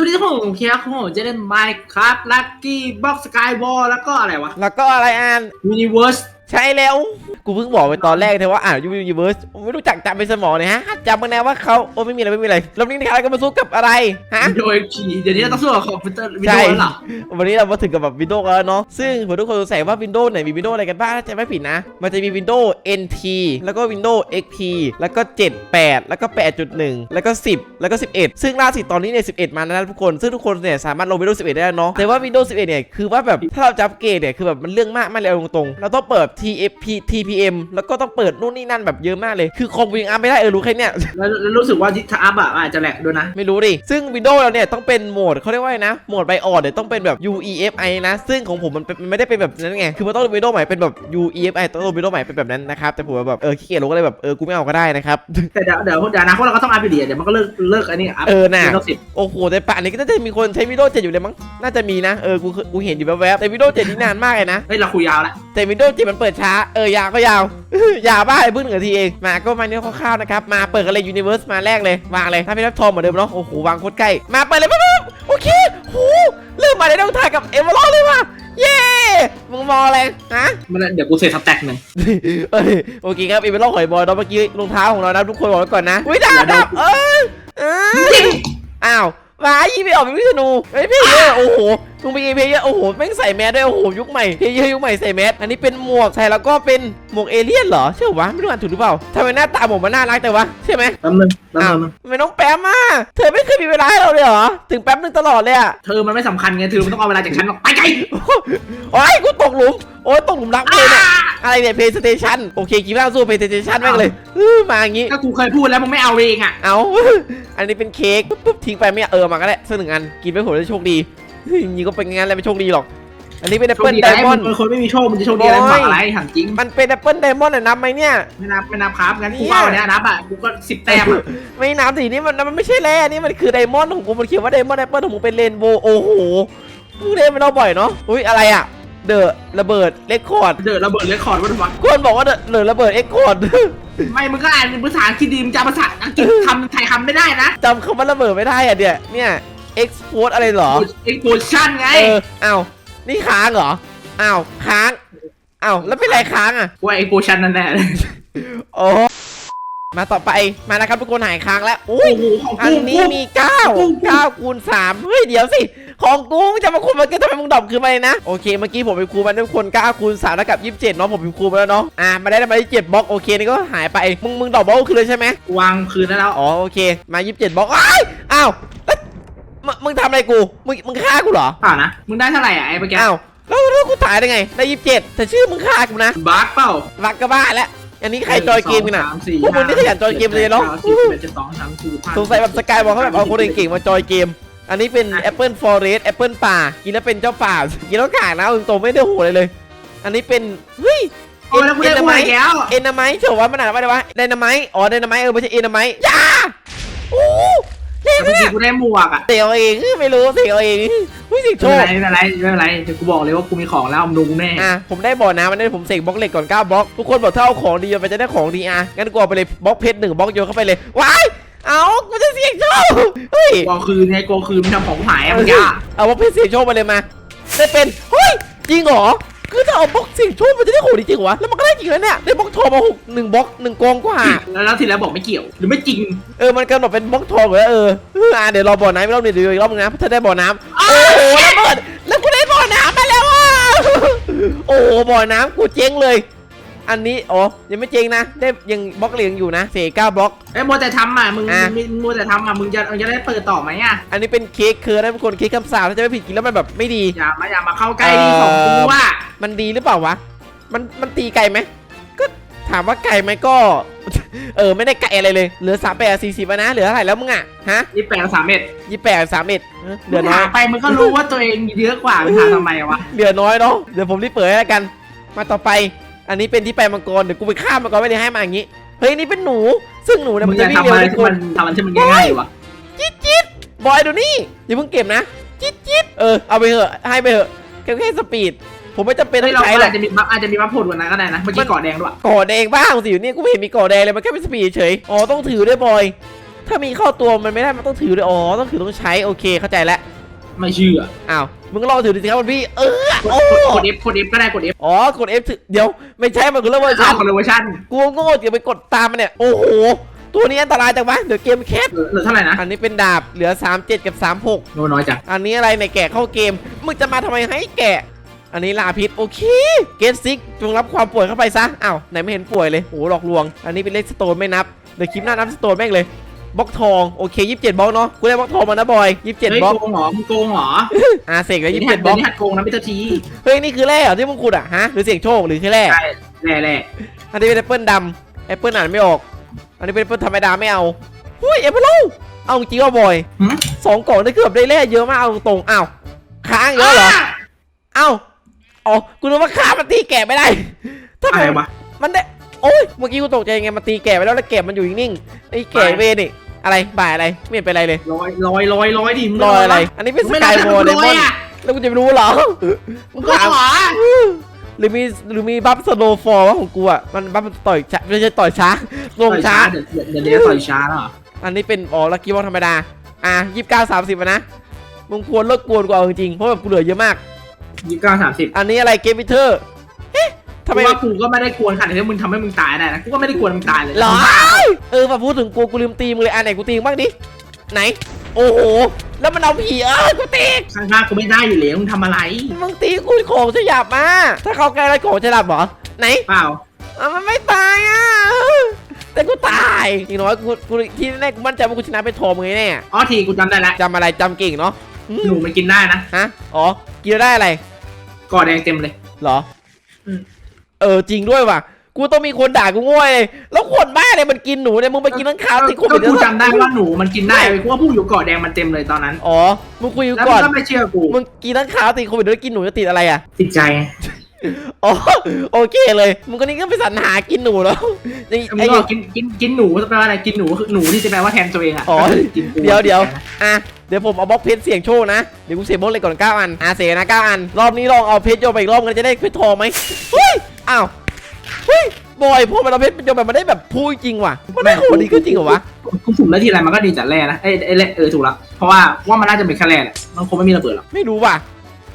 วัสดีทุกคนผมเคียร์ผมจะเล่น Minecraft Lucky Box Skywall แล้วก็อะไรวะ แล้วก็อะไรอ่าน Universe ใช่แล้ว กูเพิ่งบอกไปตอนแรกเธอว่าอ่านยูนิเวิร์สไม่รู้จักจำเป็นสมองเลยฮะจำมาแน่ว่าเขาโอ้ไม่มีอะไรไม่มีอะไรรอบนี้นะครับก็มาสู้กับอะไรฮะโดยขี่เดี๋ยวนี้เราต้องสู้กับคอมพิวเตอร์วิดีใช่โอแล้วเหรอวันนี้เรามาถึงกับแบบวินโดว์กันแล้วเนาะซึ่งผมทุกคนสงสัยว่าวินโดว์ไหนมีวินโดว์อะไรกันบ้างถ้าจำไม่ผิดนะ มันจะมีวินโดว์ NT แล้วก็วินโดว์ XP แล้วก็ 7 8 แล้วก็ 8.1 แล้วก็ 10 แล้วก็ 11 ซึ่งล่าสุดตอนนี้เนี่ย11 มาแล้วนะทุกคน ซึ่งทุกคนเนี่ยสามารถลงวินโดว์11 ได้แล้วเนาะแต่ว่าวินโดว์11 เนี่ยคือว่าแบบถ้าเราจะอัปเกรดเนี่ยคือแบบมันเรื่องมากมากเลยเอาตรงๆเราต้องเปิด TFP TPM แล้วก็ต้องเปิดนู่นนี่นั่นแบบเยอะมากเลย คือคอมวิ่งอัพไม่ได้เออรู้แค่เนี้ย แล้วแล้วรู้สึกว่าที่ถ้าอัพอะอาจจะแหลกด้วยนะ ไม่รู้ดิ ซึ่ง Windows เราเนี่ยต้องเป็นโหมดเขาเรียกว่าไงนะ โหมดไบออดเนี่ยต้องเป็นแบบ UEFI นะ ซึ่งของผมมันเป็นมันไม่ได้เป็นแบบนั้นไง คือมันต้อง Windows ใหม่เป็นแบบ UEFI ต้อง Windows ใหม่เป็นแบบนั้นนะครับ แต่ผมแบบเออขี้เกียจลงก็เลยแบบเออกูไม่เอาก็ได้นะครับ แต่เดี๋ยวเดี๋ยวเดี๋ยวนะพวกเราก็ต้องอัพอยู่ดีอะเดี๋ยวมันก็เลิกเลิกอันนี้อัพเออน่ะ Windows 10 โอ้โหแต่ป่านนี้ก็น่าจะมีคนใช้ Windows 7อยู่เลยมั้ง น่าจะมีนะ เออ กูกูเห็นอยู่แวบๆแต่ Windows 7นี่นานมากเลยนะ เฮ้ยเราคุยยาวแล้วแต่ Windows 7มันเปิดช้า เออยาวก็ยาว ยาวบ้าไอ้เพิ่งหนึ่งนาทีเอง มาก็มาเนี้ยคร่าวๆนะครับ มาเปิดกันเลย Universe มาแรกเลยวางเลยถ้าเป็นรับทอมเหมือนเดิมเนาะ โอ้โห วางโคตรใกล้ มาเปิดเลยปั๊บปั๊บโอเคโหเริ่มมาได้ต้องถ่ายกับเอเวอร์เลยว่ะ เย้มึงมองอะไรฮะ มันเดี๋ยวกูเสร็จสแต็กหนึ่งเอ้ยโอเคครับเอเวอร์หอยบอยเนาะเมื่อกี้รองเท้าของเรานะทุกคนบอกไว้ก่อนนะอุ้ยดาบดาบเอ้ยเอ้ยอ้าวว้ายยี่ไปออกเป็นวิษณุเฮ้ยพี่เยอะโอ้โห มึงไปเพย์เยอะโอ้โหแม่งใส่แมสด้วยโอ้โหยุคใหม่เพย์เยอะยุคใหม่ใส่แมสอันนี้เป็นหมวกใส่แล้วก็เป็นหมวกเอเลี่ยนเหรอใช่เหรอวะไม่รู้อ่านถูกหรือเปล่าทำไมหน้าตาผมมันน่ารักแต่วะใช่ไหมแป๊บนึงแป๊บอ้าวนึงทำไมน้องแป๊มอะเธอไม่เคยมีเวลาให้เราเลยเหรอถึงแป๊บนึงตลอดเลยอะเธอมันไม่สำคัญไงเธอไม่ต้องเอาเวลาจากฉันหรอกไปไกลโอ้ยกูตกหลุมโอ้ยตกหลุมรักเลยเนี่ยอะไรเนี่ยเพย์สเตชันโอเคกีฬาสู้เพย์สเตชันแม่งเลยอื้อมาอย่างงี้ก็กูเคยพูดแล้วมึงไม่เอาเองอะเอา อันนี้เป็นเค้กปุ๊บปุ๊บทิ้งไปไม่เออมาก็ได้สักหนึ่งอันกินไปผมจะโชคดีเฮ้ ยอย่างนี้ก็เป็นงั้นแหละไม่โชคดีหรอก อันนี้เป็นแอปโชคเปิลดีไดอะไรมมึอนงด์เป็นคนไม่มีโชคมึงจะโชคดีอะไรโอ้มึยงอะไรถามจริง มันเป็นแอปเปิลไดมอนด์อะนับไหมเนี่ยไม่นับไม่นับครับงั้นกูเนี่ยว่าวันเนี้ยนับอะกูก็สิบแต้มอะไม่นับสินี่มันมันไม่ใช่แร่นี่มันคือไดมอนด์ของกูมันเขียนว่าไดมอนด์แอปเปิลของมึงเป็นเรนโบว์โอ้โหมึงเล่นไปเราบ่อยเนาะอุ้ยอะไรอะเดอะระเบิดเรคคอร์ดเดือดระเบิดเลคคอร์ดวันวันคนบอกว่าเดอะเดอะระเบิดเอ็กคอร์ดไม่มึงก็อ่านภาษาอังกฤษดีมึงจะเอาภาษาอังกฤษคำไทยคำไม่ได้นะจำคำว่าระเบิดไม่ได้อะเนี่ยเนี่ย เอ็กซ์โพสอะไรเหรอเอ็กโพชั่นไงเอออ้าวนี่ค้างเหรออ้าวค้างอ้าวแล้วเป็นไรค้างอะว่าเอ็กโพชั่นนั่นแน่เลยโอ้มาต่อไปมานะครับทุกคนหายค้างแล้วอุ้ยโอ้โหของอันกูนี้มี9 9คูณ3เฮ้ยเดี๋ยวสิของกูมึงจะมาคูณมันก็ทำไมมึงดรอปคือมาเลยนะโอเคเมื่อกี้ผมไปคูณมันทุกคน9คูณ3แล้วกับ 27เนาะผมไปคูณมาแล้วเนาะอ่ามาได้มาที่7บล็อกโอเคนี่ก็หายไปมึงมึงดรอปบล็อกคือเลยใช่ไหมวางคืนได้แล้วอ๋อโอเคมา 27บล็อกอ้ายอ้าวแล้ว มึงมึงทำอะไรกู มึงมึงฆ่ากูเหรอ เปล่านะ มึงได้เท่าไหร่อะไอ้เมื่อกี้อ้าวแล้วแล้วกูถ่ายได้ไง ได้27แต่ชื่อมึงฆ่ากูนะบั๊กเปล่าวักกะบ้าแล้วอันนี้ใครจอยเกมกันอะสามสี่พวกมึงนี่ขยันจอยเกมเลยเนอะ ก้สิบเอ็ดสิบสองสามสี่ห้าสงสัยแบบสกายบอกเขาแบบเอาคนเก่งๆมาจอยเกม อันนี้เป็นแอปเปิลฟอเรสแอปเปิลป่า กินแล้วเป็นเจ้าป่า กินแล้วกากนะเอาตรงๆไม่ได้โหดเลยเลย อันนี้เป็น เฮ้ยโอ้ยแล้วกูได้กูไมอีกแล้วเอ็นนาไมเฉยว่ามันอ่านว่าอะไรวะไดนาไมอ๋อไดนาไมเออไม่ใช่เอ็นนาไมยาโอ้ เล่เมื่อกี้กูได้หมวกอะเสียวเองไม่รู้เสียวเองอุ้ยสิโชไม่คเป็นไรไม่เป็นไรไม่เป็นไรเดี๋ยวกูบอกเลยว่ากูมีของแล้วมึงดูกูแน่อะผมได้บ่อน้ำมันได้ผมเสกบล็อกเหล็กก่อน9บล็อกทุกคนบอกถ้าเอาของดีไปจะได้ของดีอะงั้นกูเอาไปเลยบล็อกเพชรหนึ่งบล็อกโยนเข้าไปเลยว้ายเอากูจะเสียงโชคเฮ้ยกอคืนไงกอคืนมันทำของหายอะเมื่อกี้อะเอาบล็อกเพชรเสียงโชคมาเลยมา ได้เป็นเฮ้ยจริงเหรอ คือถ้าเอาบล็อกเสี่ยงโชคมันจะได้โหดจริงๆเหรอวะ แล้วมันก็ได้จริงแล้วเนี่ยได้บล็อกทองมาหกหนึ่งบล็อกหนึ่งกองกว่าแล้วแล้วทีแล้วบอกไม่เกี่ยว หรือไม่จริง เออ มันกำหนดเป็นบล็อกทองเลยเออเอออะเดี๋ยวรอบ่อน้ำอีกรอบหนึงเดี๋ยวอีกรอบหนึงนะถ้าได้บ่อน้ำโอ้โหระเบิดแล้วกูได้บ่อน้ำมาแล้วอะ โอ้โหบ่อน้ำกูเจ๊งเลย อันนี้อ๋อยังไม่เจ๊งนะ ได้ยังบล็อกเหลืองอยู่นะเสกเก้าบล็อก ไอ้ยมัวแต่ทำอะมึงอะ มึงมัวแต่ทำอะมึงจะมึงจะได้เปิดต่อไหมอะอันนี้เป็นเค้กเคือนะทุกคนเค้กคำสาปถ้าจะไม่ผิดกินแล้วมันแบบไม่ดี อย่ามาอย่ามาเข้าใกล้ของกูว่ามันดีหรือเปล่าวะ มันมันตีไกลไหม ก็ถามว่าไกลไหมก็ เออไม่ได้ไกลอะไรเลย เหลือสามแปดสี่สิบนะ เหลือเท่าไหร่แล้วมึงอะฮะยี่แปดสามเอ็ดยี่แปดสามเอ็ดเหลือมึงน้อหายไปมึงก็รู้ว่าตัวเองเยอะกว่ามึงหาทำไมวะ เหลือน้อยเนาะ เดี๋ยวผมรีบเปิดให้แล้วกัน มาต่อไป อันนี้เป็นที่ไปมังกรเดี๋ยวกูไปฆ่ามังกรไม่ได้ให้มาอย่างนี้เฮ้ยนี่เป็นหนู ซึ่งหนูเนี่ยมึมังนจะจะวิ่งทำเร็วอะไรทุกที่คมันนทำอะไรที่มันง่ายๆอยู่วะจิ๊ดจิ๊ดบอยดูนี่อย่าเพิ่งเก็บนะจิ๊ดจิ๊ดเออเอาไปเถอะให้ไปเถอะแค่แค่สปีด ผมไม่จำเป็นต้เฮ้ยองเราใช้หรออากจจะมีบัฟอาจจะมีบัฟผลกว่านั้นก็ได้นะเมื่อกี้มันเกาะแดงด้วยก่อแดงบ้างสิอยู่นี่กูไม่เห็นมีก่อแดงเลยมันแค่เป็นสปีดเฉยอ๋อต้องถือด้วยบอย ถ้ามีเข้าตัวมันไม่ได้มันต้องถือด้วยอ๋อต้องถือต้องใช้โอเคเข้าใจแล้ว ไม่เชื่ออ้าว มึงลองถือดิสิครับคุณพี่ เออ กดโอ้กด F กด F ก็ได้กด F อ๋อกด F ถือเดี๋ยวไม่ใช่มันคือเรื่องเวอร์ชัอ้าวนคนละเวอร์ชันกูโง่อย่าไปกดตามมันเนี่ย โอ้โห ตัวนี้อันตรายจังวะเดี๋ยวเกมแคบเหลือเหลือเท่าไหร่นะอันนี้เป็นดาบเหลือ 37 กับ36โน้น้อยจังอันนี้อะไรในยแกะเข้าเกม มึงจะมาทำไมให้แกะ อันนี้ลาพิษโอเค เกตซิกจงรับความป่วยเข้าไปซะอ้าวไหนไม่เห็นป่วยเลยโอ้หลอกลวง อันนี้เป็นเลขสโตนไม่นับเดี๋ยวคลิปหน้านับสโตนแม่งเลย บล็อกทองโอเค27บล็อกเนาะกูได้บล็อกทองมานะบอย27เฮ้ยบล็อกโกงเหรอมึงโกงเหรออ่าเสกแล้วเดี๋ยว27บล็อกนี้หัดโกงนะพิททีเฮ้ยนี่คือแร่เหรอที่มึงขุดอะฮะหรือเสียงโชคหรือคือแร่ใช่แร่แร่อันนี้เป็นแอปเปิลดำแอปเปิลอ่านไม่ออก อันนี้เป็นแอปเปิลธรรมดาไม่เอาหุ้ยแอปเปิลเอาจริงว่าบอยหึสองกล่องได้เกือบได้แร่เยอะมากเอาตรงๆอ้าวค้างอีกแล้วเหรอเอ้าอ๋อกูนึกว่าขามันตีแกะไม่ได้ทำไมอะไรวะมันได้ โอ้ยเมื่อกี้กูตกใจไงมันตีแกะไปแล้วแล้วแกะมันอยู่นิ่งๆไอ้แกะไม่เวรนี่อะไรบ่ายอะไรไม่เห็นเป็นไรเลยลอยลอยลอยลอยดิมึงรอยอะไร อันนี้เป็นมึสงไม่กายรัโวบเดลมออยนอะแล้วกูจะไปรู้เหรอมึงก็เหรอหรือมีหรือมีบัฟสโนฟอร์วะของกูอะมันบัฟต่อยช้าไม่ใช่ต่อยช้าลงช้าเดี๋ยวเดี๋ยวเดี๋ยวต่อยช้าแล้วเหรออันนี้เป็นอ๋อลักกี้บอลธรรมดาอะยี่สิบเก้าสามสิบนะมึงควรเลิกกวนกูเอาจริงๆเพราะแบบกูเหลือเยอะมากยี่สิบเก้าสามสิบอันนี้อะไรเกมพิเทอร์เอ๊ะ ทำทำไมไม ว่ากูก็ไม่ได้กวนขนาดที่มึงทำให้มึงตายได้นะกูก็ไม่ได้กวนมึงตายเลยหรอ เออมาพูดถึงกูกูลืมตีมึงเลยอันไหนกูตีมึงบ้างดิ ไหน โอ้โห แล้วมันเอาผีเออกูตีข้างๆกูไม่ได้อยู่แล้วมึงทำอะไรมึงตีกูของจะหยาบมา ถ้าเข้าใกล้แล้วของจะหลับเหรอ ไหนเปล่าอะมันไม่ตายอะ แต่กูตายอย่างน้อยกูกูที่แน่กูมั่นใจว่ากูชนะไปโทอมึงแน่อ๋อทีกูจำได้แล้วจำอะไรจำเก่งเนาะอืมหนูมันกินได้นะฮะ อ๋อกินได้อะไร ก่อแดงเต็มเลย เหรออม เออจริงด้วยว่ะ กูต้องมีคนด่ากูง่วยเลยแล้วคนบ้าเลยมันกินหนูเนี่ยมึงไปกินทั้งข้าวติดโคก็วิดกูแล้วจำได้ว่าหนูมันกินได้เว้ยกูว่าผู้อยู่เกาะแดงมันเต็มเลยตอนนั้น อ๋อ มึงคุยกูแล้วก่มึองนก็ไม่เชื่อกูมึงกินทั้งข้าวติดโควิดแล้วกินหนูจะติดอะไรอะ ติดใจไงอ๋อโอเคเลย มึงก็นี่ก็ไปสรรหากินหนูแล้วนี่มึงไอ้ก็กินกินกินหนูแปลว่าอะไรกินหนูคือหนูที่จะแปลว่าแทนตัวเองอะอ๋อกินกูเดี๋ยวเดี๋ยวอะ เดี๋ยวผมเอาบล็อกเพชรเสี่ยงโชคนะ เดี๋ยวกูเสียบล็อกเลยก่อน9อัน อะเสียนะ9อัน รอบนี้ลองเอาเพชรโยนไปอีกรอบกันจะได้เพชรทองไหมเฮ้ย อ้าวเฮ้ยบอยพอมันเอาเพชรโยนไปมันได้แบบพูดจริงว่ะ มันได้คนดีขึ้นจริงเหรอวะกูสุ่มแล้วทีไรมันก็ดีจัดแร่นะเอ้ยเอ้ยเออถูกละเพราะว่าว่ามันน่าจะเป็นแค่แร่แหละมันคงไม่มีระเบิดหรอกไม่รู้ว่ะ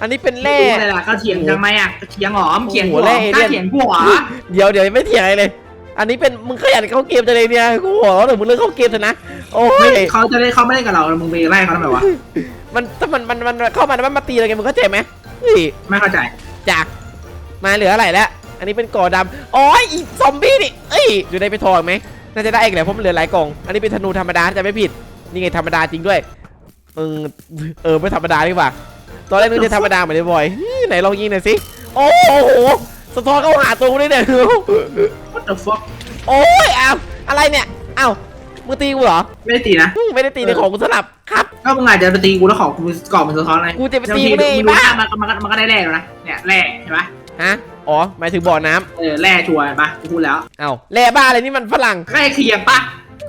อันนี้เป็นแร่อะไรล่ะก็เถียงทำไมอะก็เถียงหรอมเถียงกูโอ้เหโหรอแร่กล้าเอเลี่ยนเถียงกูเหรอเดี๋ยวเดี๋ยวไม่เถียงอะไรเลยอันนี้เป็นมึงขยันเข้าเกมจังเลยเนี่ยกูหัวเราะเดี๋ยวมึงเลิกเข้าเกมเถอะนะโอ้เฮ้ยยเขาจะได้เขาไม่ได้กับเรามึงไปไล่เขาทำไมวะมันถ้ามันมันมันเข้ามาแล้วมันมาตีอะไรกันมึงเข้าใจไหมเฮ้ยไม่เข้าใจจ้ะมาเหลืออะไรแล้วอั นนี้เป็นก่อดำอ๋ออีซอมบี้นี่เอ้ยอยู่ได้ไปทองไหมน่าจะได้อีกแหละเพราะมันเหลือหลายกล่อง อันนี้เป็นธนูธรรมดาถ้าจะไม่ผิด นี่ไงธรรมดาจริงด้วย เออเออไม่ธรรมดาดีกว่า ตอนแรกนึกจะธรรมดาเหมือนไอ้บอยไหนลองยิงหน่อยสิ โอ้โห สะท้อนเข้าหาตัวกูได้เนี่ย what the fuck โอ้ยอ้าวอะไรเนี่ยอ้าวมึงตีกูเหรอ ไม่ได้ตีนะอืมไม่ได้ตีในของกูสลับครับ ก็มึงอาจจะไปตีกูแล้วขอกูกรอบมันสะท้อนอะไรกูจะไปตีบางทีมึงเองดูบ้าหน้ามันมันก็มันก็ได้แร่แล้วนะ เนี่ยแร่เห็นปะฮะ อ๋อหมายถึงบ่อน้ำเออแร่ชัวร์เห็นปะกูพูดแล้วเอ้าแร่บ้าอะไรนี่มันฝรั่ง ใกล้เคียงปะ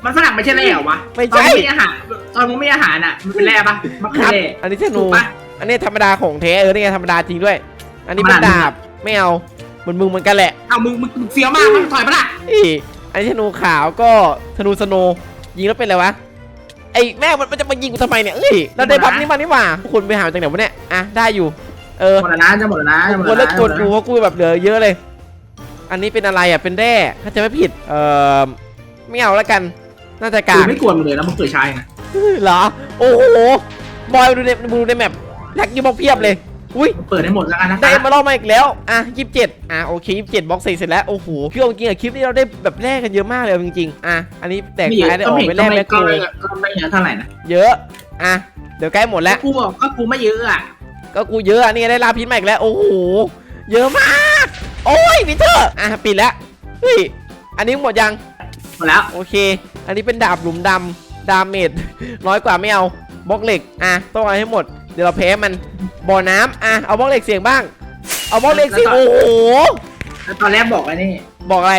มันฝรั่งไม่ใช่แร่เหรอวะไม่ตอนใช่มึงมีอาหารตอนมึงไม่อาหารอะมันเป็นแร่ปะมันคือครับ แร่อันนี้ธนู ถูกปะ อันนี้ธรรมดาของแท้เออนี่ไงธรรมดาจริงด้วย อันนี้เป็นธรรมดา ดาบไม่เอาเหมือนมึงเหมือนกันแหละเอามึงมึงมึงเฟี้ยวมากมึงถอยปะล่ะอีอันนี้ธนูขาวก็ธนูสโนว์ยิงแล้วเป็นอะไรวะไอ้แม่มันมันจะมายิงกูทำไมเนี่ยเอ้ยเราได้บัฟนี่มานี่หว่าคุณไปหาจากไหนวะเนี่ยอะได้อยู่ เออหมดแล้วนะจะหมดแล้วนะจะหมดกูแล้วเลิกนะกดกูเพราะกูแบบเหลือเยอะเลย อันนี้เป็นอะไรอะเป็นแร่ถ้าจะไม่ผิด เออไม่เอาแล้วกัน น่าจะกากูรไม่กวนมึงเลยนะมึงเคยใช้นะเหรอ โอ้โห บอยดูในดูในแมปแลกยูบอกเพียบเลย อุ้ย เปิดให้หมดแล้วกันนะได้มาลองมาอีกแล้ว อะยี่สิบเจ็ดอะโอเคยี่สิบเจ็ดบล็อกเสร็จแล้ว โอ้โหพี่เอาจริงๆอะคลิปนี้เราได้แบบแลกกันเยอะมากเลยเอาจริงๆ อะ อันนี้แตกไม่เยท้ายอะได้ก็ออกไม่ไปก็แลกไม่แบ็คก็โกไม่ก็ไม่เยอะเท่าไหร่นะ เยอะ อะ เดี๋ยวใกล้หมดแล้วกูบอกก็กูไม่เยอะอะ ก็กูเยอะอะนี่ไงได้ลาพิษมาอีกแล้ว โอ้โห เยอะมาก โอ้ยพีเตอร์ อะปิดแล้ว เฮ้ย อันนี้หมดยัง หมดแล้ว โอเค อันนี้เป็นดาบหลุมดำดาเมจน้อยกว่าไม่เอา บล็อกเหล็ก อะ ต้องเอาให้หมด เดี๋ยวเราแพ้มัน บ่อน้ำอะ เอาบล็อกเหล็กเสียงบ้าง เอาบล็อกเหล็กเสียงโอ้โหแล้วตอนแรกบอกไอ้นี่ บอกอะไร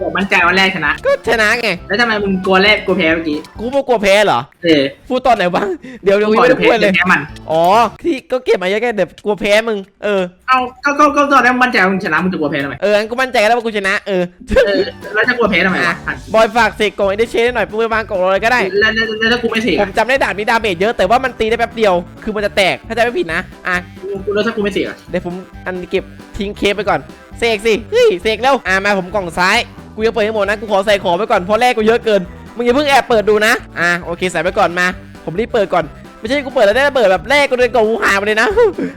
บอกมั่นใจว่าแรกชนะ ก็ชนะไง แล้วทำไมมึงกลัวแรกกลัวแพ้เมื่อกี้ กูไม่กลัวแพ้เหรอ เออพูดตอนไหนวะ เดี๋ยวเดี๋ยวกูยังบอกไม่ได้จะพูแพ้ดเลยจะแพ้มัน อ๋อ ที่ก็เก็บมาเยอะแค่เดี๋ยวกลัวแพ้มึง เออ เอาก็ก็ก็ตอนแรกมั่นใจว่ามึงชนะมึงจะกลัวแพ้ทำไม เอองั้นกูมั่นใจแล้วว่ากูชนะ เออ เออ แล้วจะกลัวแพ้ทำไมวะบอยฝากเสกกล่องไอเดเชนหน่อยเพื่อวางกล่องอะไรก็ได้แล้วแล้วแล้วถ้ากูไม่เสกผมจำได้ดาบนี้ดาเมจเยอะแต่ว่ามันตีได้แป๊บเดียว คือมันจะแตก ถ้าจะไม่ผิดนะ อะกูแล้วถ้ากูไม่เสกอะเดี๋ยวผมอันเก็บทิ้งเคปไปก่อน เสกสิ เฮ้ย เสกแล้ว อะมาผมกล่องซ้าย กูยังเปิดให้หมดนะ กูขอใส่ของไปก่อนเพราะแรกกูเยอะเกิน มึงอย่าเพิ่งแอบเปิดดูนะ อะโอเคใส่ไปก่อนมา ผมรีบเปิดก่อน ไม่ใช่กูเปิดแล้วได้ระเบิดแบบแรกกูเลยกล่องกูหายไปเลยนะ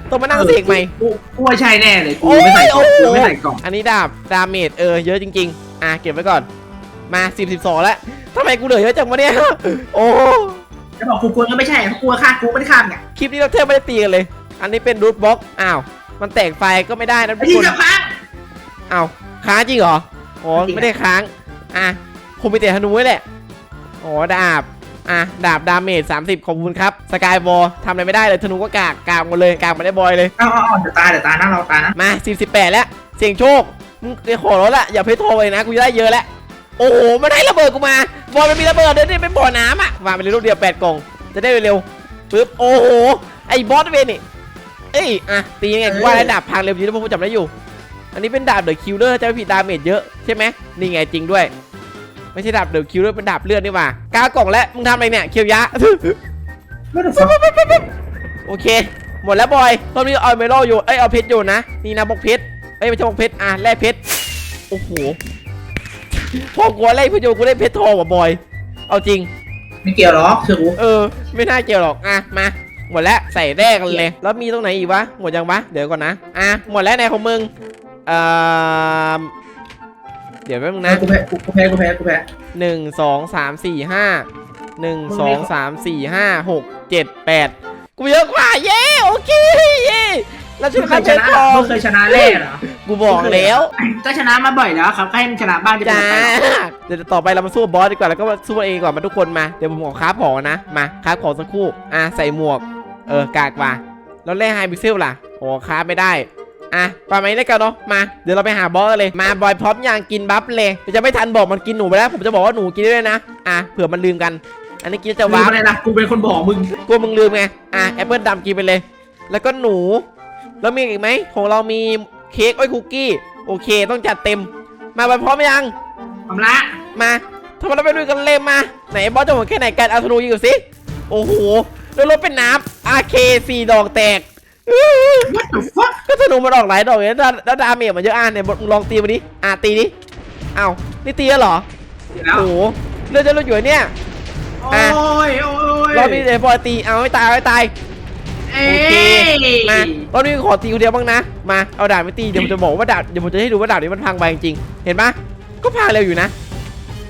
ต้องมานั่งเสกใหม่กูกูว่าใช่แน่เลย กูโอ้ยไม่ใส่กล่องโอ้โหกูไม่ใส่กล่อง อันนี้ดาบดาเมจเออเยอะจริง ๆ อะเก็บไว้ก่อน มา10 12แล้วทำไมกูเหลือเยอะจังวะเนี่ย โอ้จะบอกกูกลัวก็ไม่ใช่เพราะกลัวฆ่ากูไม่ได้ฆ่าเนี่ยคลิปนี้เราแทบไม่ได้ตีกันเลย อันนี้เป็นรูทบล็อก อ้าว มันแตกไฟก็ไม่ได้นะทุไอ้กที่คนจะพังอ้าวค้างจริงเหรอ อ๋อจริงไม่ได้ค้าง อะคงมีแต่ธนูไว้แหละอ๋อดาบ อะดาบดาเมจ30 ขอบคุณครับ สกายบอลทำอะไรไม่ได้เลยธนูก็กากกากหมดเลยกากมาได้บอยเลย เอาเอาเอาเดี๋ยวตายเดี๋ยวตายนะเราตายนะ มา10 18แล้ว เสียงโชค มึงไปขอร้องละอย่าเพชรโทรไปนะ กูจะได้เยอะแล้ว โอ้โหมันให้ระเบิดกูมา บอลมันมีระเบิดเดี๋ยวนี่เป็นบ่อน้ำอะวางไปเลยลูกเดียวแปดกล่อง จะได้เร็วๆปึ๊บ โอ้โห ไอ้บอสเวนนี่ เอ้ย อะ ตียังไงกูว่าแล้วดาบพังเร็วจริงๆเพราะผมจำได้อยู่ อันนี้เป็นดาบเดอะคิวเลอร์จะไม่ผิดดาเมจเยอะใช่ไหมนี่ไงจริงด้วย ไม่ใช่ดาบเดอะคิวเลอร์เป็นดาบเลือดนี่หว่าก้ากล่องแล้วมึงทำอะไรเนี่ยเคียวยะไม่ต้องฟังโอเค หมดแล้วบอยตอนนี้เอาเมโลอยู่เอ้ยเอาเพชรอยู่นะนี่นะบอกเพชรเอ้ยไม่ใช่บอกเพชรอะแร่เพชรโอ้โหพอกูไล่เพชรอยู่กูได้เพชรทองว่ะบอย เอาจริง ไม่เกี่ยวหรอกเชื่อกูเออ ไม่น่าเกี่ยวหรอกอะมาหมดแล้วใส่แรกกันเลย แล้วมีตรงไหนอีกวะหมดยังวะเดี๋ยวก่อนนะอะหมดแล้วในของมึง เอ่อเดี๋ยวแป๊บนึงนะนะกูแพ้กูแพ้กูแพ้กูแพ้หนึ่งสองสามสี่ห้าหนึ่งมึงสมีองสามสี่ห้าหกเจ็ดแปดกูเยอะกว่าเย้โอเคเย้แล้วมึชุดงเคข้ายชเจ็ดนะทองมึงเคยชนะแร่เหรอกูบอกแล้วก็ชนะมาบ่อยแล้วครับก็ให้มันชนะบ้างจะเป็นจ้าอะไรหรอกเดี๋ยวต่อไปเรามาสู้กับบอสดีกว่าแล้วก็มาสู้กันเองก่อนมาทุกคนมาเดี๋ยวผมขอคราฟของนะมาคราฟของสักครู่อะใส่หมวก เออกากว่าแล้วแร่ไฮพิกเซลล่ะโอ้คราฟไม่ได้ อะประมาณนี้แล้วกันเนาะมาเดี๋ยวเราไปหาบอสกันเลยมาบอยพร้อมยังกินบัฟเลยเดี๋ยวจะไม่ทันบอกมันกินหนูไปแล้ว ผมจะบอกว่าหนูกินได้ด้วยนะอะเผื่อมันลืมกัน อันนี้กินจะลืว้ามวอะไรล่ะกูเป็นคนบอกมึงกลัวมึงลืมไงอะแอปเปิลดำกินไปเลย แล้วก็หนู แล้วมีอีกไหมของเรามีเค้กไอ้ยคุกกี้โอเค ต้องจัดเต็ม มาบอยพร้อมยัง ทำละมาทำไมเราไม่ดูกันเลยมา ไหนบอสจะหมดแค่ไหนกันเอาธนูยิงดูสิ โอ้โห แล้วรถเป็นน้ำอาเคสี่ดอกแตก อื้อวัดตัวฟักก็ธนูมันออกหลายดอกเลยแล้วแล้วดาเมจมันเยอะอะเนี่ยบอสมึงลองตีมาดิอะตีดิเอ้านี่ตีแล้วเหรอแล้วโอ้โหเลือดจะลดอยู่เนี่ยโอ้ยโอ้ยรอบนี้เดี๋ยวบอยตีเอาไม่ตายเอาไม่ตายเอ้โอเคยมารอบนี้ขอตีคนเดียวบ้างนะมาเอาดาบไม่ตีเดี๋ยวผมจะบอกว่าดาบเดี๋ยวผมจะให้ดูว่าดาบนี้มันพังไปจริงๆเห็นปะก็พังเร็วอยู่นะ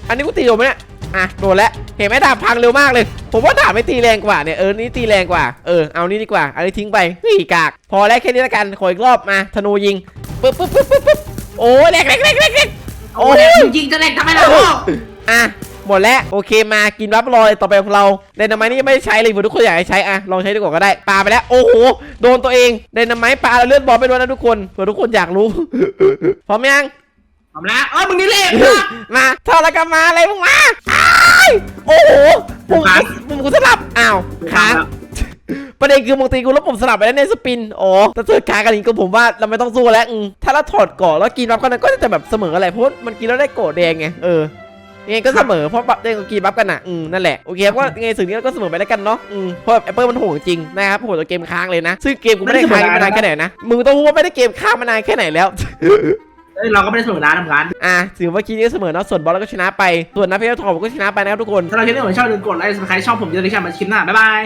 อันนี้กูตีโดนไหมเนี่ย อะโดนแล้วเห็นไหมดาบพังเร็วมากเลย ผมว่าดาบไม่ตีแรงกว่าเนี่ยเออนี่ตีแรงกว่าเออเอานี่ดีกว่าอันนี้ทิ้งไปเฮ้ยกาก พอแล้วแค่นี้ละกันขออีกรอบมาธนูยิงปึ๊บปึ๊บปึ๊บปึ๊บปึ๊บโอ้ยแหลกแหลกแหลกแหลกแหลกโอ้ยมึงยิงจะแหลกทำไมล่ะพ่ออะหมดแล้วโอเคมากินรับรอยต่อไปของเราไดนาไมต์นี่ยังไม่ได้ใช้เลยเผื่อทุกคนอยากให้ใช้อะลองใช้ดูก่อนก็ได้ปาไปแล้วโอ้โหโดนตัวเองไดนาไมต์ปาแล้วเลือดบอลไปด้วยนะทุกคนเผื่อทุกคนอยากรู้ พร้อมยัง ทำละเอ้ยมึงนี่เล่ห์นะมาเท่าแล้วก็มาอะไรมึงมาอ้ายโอ้โหปุ่มค้างปุ่มกูสลับอ้าวค้างประเด็นคือมึงตีกูแล้วผมสลับไปแล้วในสปินอ๋อแต่เจอค้างกันอย่างนี้ก็ผมว่าเราไม่ต้องสู้แล้วอืมถ้าเราถอดเกาะแล้วกินบัฟกันนั้นก็จะแบบเสมออะไรเพราะว่ามันกินแล้วได้เกาะแดงไงเออยังไงก็เสมอเพราะบัฟแดงกับกินบัฟกันอะอืมนั่นแหละโอเคก็ยังไงสื่อนี้เราก็เสมอไปแล้วกันเนาะอืมเพราะแอปเปิลมันโหดจริงนะครับโหดตัวเกมค้างเลยนะซึ่งเกมกูไม่ได้ค้างมานานแค่ไหนนะมึงต้องรู้ว่าไม่ได้เกมค้างมานานแค่ไหนแล้ว เอ้ยเราก็ไม่ได้เสมอร้านทำงานอะถือว่าคิดนี้เสมอเนาะส่วนบอลเราก็ชนะไปส่วนนักเพลทอมก็ชนะไปนะครับทุกคน ถ้าเราคิดว่าเหมือนชอบลืมกดไลค์สมัครช่องผมจะได้ชอบมาคลิปหน้าบ๊ายบาย